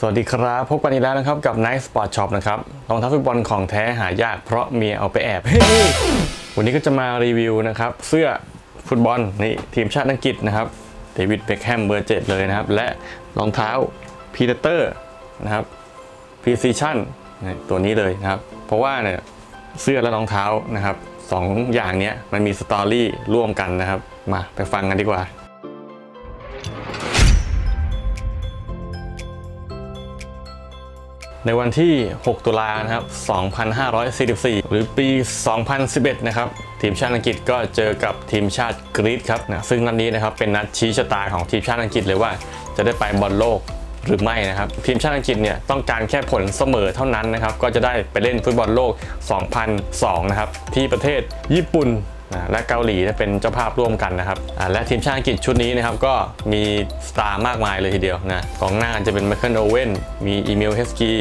สวัสดีครับ พบกันอีกแล้วนะครับกับ Nice Sport Shop นะครับรองเท้าฟุตบอลของแท้หายากเพราะเมียเอาไปแอบเฮ้ยวันนี้ก็จะมารีวิวนะครับ เสื้อฟุตบอลนี่ทีมชาติอังกฤษนะครับเดวิดเบคแฮมเบอร์เจ็ดเลยนะครับ และรองเท้าพีเตอร์นะครับ Precision นี่ตัวนี้เลยนะครับ เพราะว่าเนี่ยเสื้อและรองเท้านะครับสองอย่างนี้มันมีสตอรี่ร่วมกันนะครับ มาไปฟังกันดีกว่า ในวันที่ 6 ตุลานะครับ 2544 หรือปี 2011 นะครับ ทีมชาติอังกฤษก็เจอกับทีมชาติกรีซครับนะซึ่งนัดนี้นะครับเป็นนัดชี้ชะตาของทีมชาติอังกฤษเลยว่าจะได้ไปบอลโลกหรือไม่นะครับทีมชาติอังกฤษเนี่ยต้องการแค่ผลเสมอเท่านั้นนะครับก็จะได้ไปเล่นฟุตบอลโลก 2002 นะครับที่ประเทศญี่ปุ่น และเกาหลีเนี่ยเป็นเจ้าภาพร่วมกันนะครับและทีมชาติอังกฤษชุดนี้นะครับก็มีสตาร์มากมายเลยทีเดียวนะกองหน้าจะเป็นไมเคิลโอเว่นมีอีเมลเฮสกี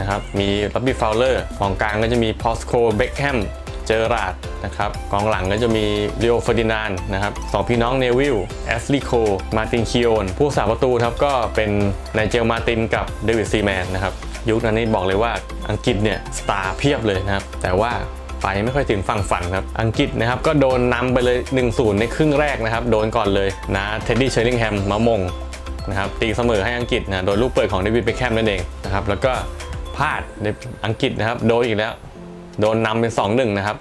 นะครับมีล็อบบี้ฟาวเลอร์กองกลางก็จะมีพอสโคเบคแฮมเจอราดนะครับกองหลังก็จะมีเรีโอเฟอร์ดินานนะครับสองพี่น้องเนวิลแอสลีโค มาตินคิโอน ผู้สาประตูครับก็เป็นไนเจลมาตินกับเดวิดซีแมนนะครับยุคนั้นนี่บอกเลยว่าอังกฤษเนี่ยสตาร์เพียบเลยนะครับแต่ว่า ไปไม่ค่อยถึงฝั่งฝันครับ อังกฤษนะครับก็โดนนำไปเลย 1-0 ในครึ่งแรกนะครับ โดนก่อนเลยนะเท็ดดี้เชอร์ลิงแฮมมามงนะครับตีเสมอให้อังกฤษนะโดยลูกเปิดของเดวิดเบคแฮมนั่นเองนะครับแล้วก็พลาดในอังกฤษนะครับโดนอีกแล้ว โดนนำเป็น 2-1 นะครับ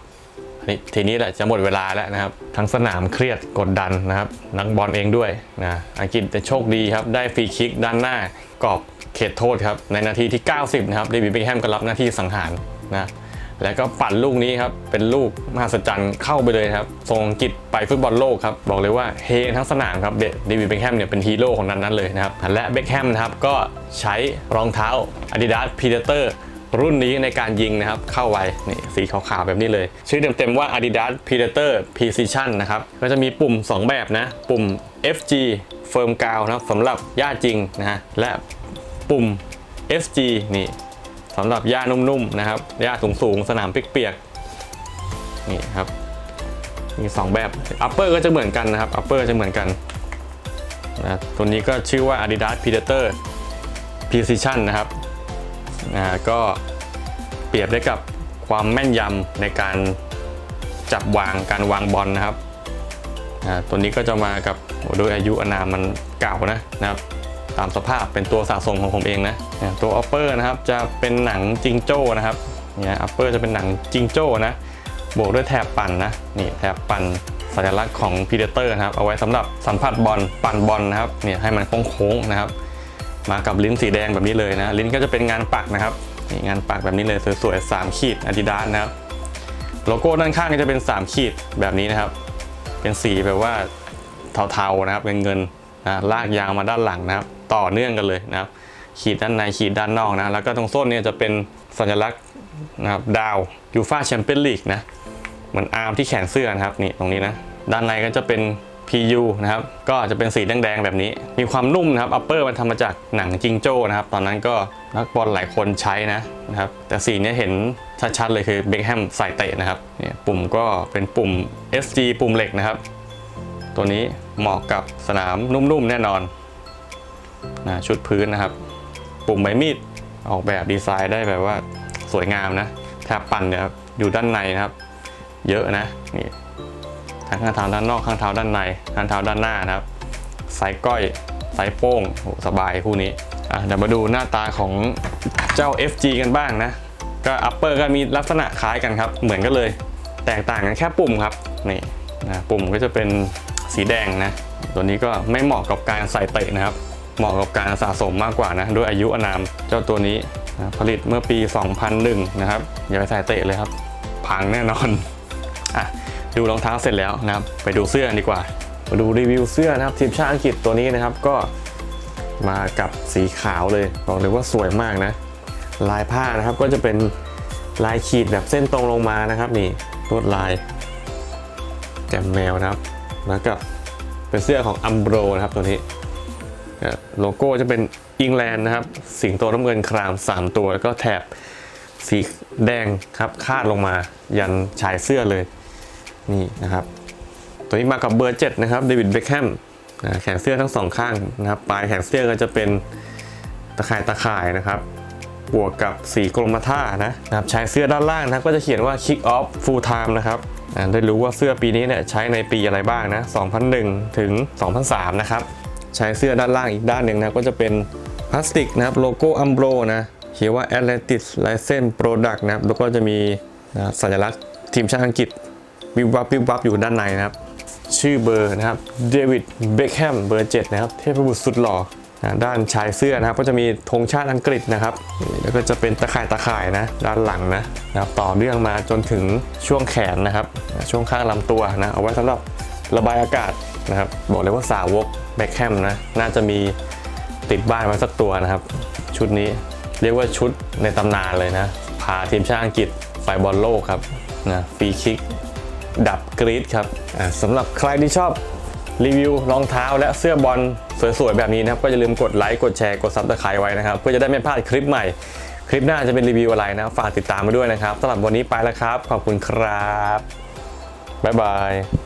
นี่ทีนี้แหละจะหมดเวลาแล้วนะครับ ทั้งสนามเครียดกดดันนะครับ นักบอลเองด้วยนะอังกฤษจะโชคดีครับ ได้ฟรีคิกด้านหน้ากรอบเขตโทษครับ ในนาทีที่ 90 นะครับเดวิดเบคแฮมก็รับหน้าที่สังหารนะ แล้วก็ปั่นลูกนี้ครับ เป็นลูกมหัศจรรย์เข้าไปเลยครับส่งอังกฤษไปฟุตบอลโลกครับ บอกเลยว่าเฮทั้งสนามครับ เดวิดเบคแฮมเนี่ยเป็นฮีโร่ของนั้นนั้นเลยนะครับ และเบคแฮมนะครับก็ใช้รองเท้า Adidas Predator รุ่นนี้ในการยิงนะครับ เข้าไว้นี่สีขาวๆแบบนี้เลย ชื่อเต็มๆว่า Adidas Predator Precision นะครับ ก็จะมีปุ่ม 2 แบบนะ ปุ่ม FG Firm g r o u n d นะครับสำหรับย่าจริงนะฮะและปุ่ม SG นี่ สำหรับหญ้านุ่มๆนะครับหญ้าสูงๆสนามเปียกๆนี่ครับมี2แบบ upper ก็จะเหมือนกันนะครับ upper จะเหมือนกันนะตัวนี้ก็ชื่อว่า Adidas Predator Precision นะครับนะก็เปรียบได้กับความแม่นยำในการจับวางการวางบอลนะครับอ่าตัวนี้ก็จะมากับโอ้โดยอายุอานามมันเก่านะนะครับ ตามสภาพเป็นตัวสะสมของผมเองนะเนี่ยตัว upper นะครับจะเป็นหนังจิงโจ้นะครับเนี่ย upper จะเป็นหนังจิงโจ้นะบวกด้วยแถบปั่นนะนี่แถบปั่นสัญลักษณ์ของ Predator นะครับเอาไว้สำหรับสัมผัสบอลปั่นบอลนะครับเนี่ยให้มันโค้งๆนะครับ มากับลิ้นสีแดงแบบนี้เลยนะลิ้นก็จะเป็นงานปักนะครับนี่งานปักแบบนี้เลยสวยๆ3ขีด Adidas นะครับโลโก้ด้านข้างก็จะเป็น 3 ขีดแบบนี้นะครับ เป็นสีแบบว่าเทาๆนะครับเงินๆ นะลากยาวมาด้านหลังนะครับต่อเนื่องกันเลยนะครับ ขีดด้านในขีดด้านนอกนะแล้วก็ตรงส้นเนี่ยจะเป็นสัญลักษณ์นะครับดาวยูฟาแชมเปี้ยนลีกนะเหมือนอาร์มที่แขนเสื้อนะครับนี่ตรงนี้นะด้านในก็จะเป็น PU นะครับก็จะเป็นสีแดงๆแบบนี้ มีความนุ่มนะครับ upper มันทำมาจากหนังจิงโจ้นะครับตอนนั้นก็นักบอลหลายคนใช้นะนะครับแต่สีนี้เห็นชัดๆเลยคือเบคแฮมใส่เตะนะครับเนี่ยปุ่มก็เป็นปุ่ม SG ปุ่มเหล็กนะครับ ตัวนี้เหมาะกับสนามนุ่มๆแน่นอนนะชุดพื้นนะครับ ปุ่มใบมีดออกแบบดีไซน์ได้แบบว่าสวยงามนะแถบปั่นเนี่ยครับอยู่ด้านในนะครับ เยอะนะนี่ทั้งข้างเท้าด้านนอกข้างเท้าด้านในข้างเท้าด้านหน้านะครับไซส์ก้อยไซส์โป้งสบายคู่นี้อะเดี๋ยวมาดูหน้าตาของเจ้า FG กันบ้างนะ ก็ upper ก็มีลักษณะคล้ายกันครับ เหมือนกันเลย แตกต่างกันแค่ปุ่มครับนี่นะปุ่มก็จะเป็น สีแดงนะ ตัวนี้ก็ไม่เหมาะกับการใส่เตะนะครับ เหมาะกับการสะสมมากกว่านะด้วยอายุอนามเจ้าตัวนี้นะผลิตเมื่อปี 2001 นะครับ อย่าไปใส่เตะเลยครับ พังแน่นอนอะดูรองเท้าเสร็จแล้วนะครับ ไปดูเสื้อดีกว่า มาดูรีวิวเสื้อนะครับทีมชาติอังกฤษตัวนี้นะครับก็มากับสีขาวเลยบอกเลยว่าสวยมากนะ ลายผ้านะครับก็จะเป็นลายขีดแบบเส้นตรงลงมานะครับนี่ลวดลายแกมแมวนะครับ แล้วก็เป็นเสื้อของอัมโบรนะครับตัวนี้โลโก้จะเป็นอิงแลนด์นะครับ สิงโตน้ำเงินคราม 3 ตัว แล้วก็แถบสีแดงครับคาดลงมายันชายเสื้อเลยนี่นะครับ ตัวนี้มากับเบอร์ 7 นะครับเดวิดเบคแฮมแขนเสื้อทั้งสองข้างนะครับ ปลายแขนเสื้อก็จะเป็นตะข่ายตะข่ายนะครับ บวกกับสีกรมท่านะนะครับใช้เสื้อด้านล่างนะก็จะเขียนว่า kick off full time นะครับ ได้รู้ว่าเสื้อปีนี้เนี่ยใช้ในปีอะไรบ้างนะ 2001 ถึง 2003 นะครับ ใช้เสื้อด้านล่างอีกด้านหนึ่งนะ ก็จะเป็นพลาสติกนะครับโลโก้อัมโบรนะเขียนว่า Atlantis License Product นะครับ แล้วก็จะมีนะสัญลักษณ์ทีมชาติอังกฤษวิบวับวิบวับอยู่ด้านในนะครับ ชื่อเบอร์นะครับเดวิดเบคแฮมเบอร์ 7 นะครับ เทพบุตรสุดหล่อ ด้านชายเสื้อนะครับก็จะมีธงชาติอังกฤษนะครับ แล้วก็จะเป็นตะข่ายตะข่ายนะด้านหลังนะนะครับต่อเนื่องมาจนถึงช่วงแขนนะครับ ช่วงข้างลำตัวนะเอาไว้สำหรับระบายอากาศนะครับบอกเลยว่าสาวกเบคแฮมนะน่าจะมีติดบ้านไว้สักตัวนะครับ ชุดนี้เรียกว่าชุดในตำนานเลยนะพาทีมชาติอังกฤษไปบอลโลกครับนะฟรีคิกดับกรีดครับสำหรับใครที่ชอบ รีวิวรองเท้าและเสื้อบอลสวยๆ แบบนี้นะครับ ก็อย่าลืมกดไลค์กดแชร์กดซับสไครต์ไว้นะครับ เพื่อจะได้ไม่พลาดคลิปใหม่ คลิปหน้าจะเป็นรีวิวอะไรนะ ฝากติดตามมาด้วยนะครับสำหรับวันนี้ไปแล้วครับ ขอบคุณครับ บ๊ายบาย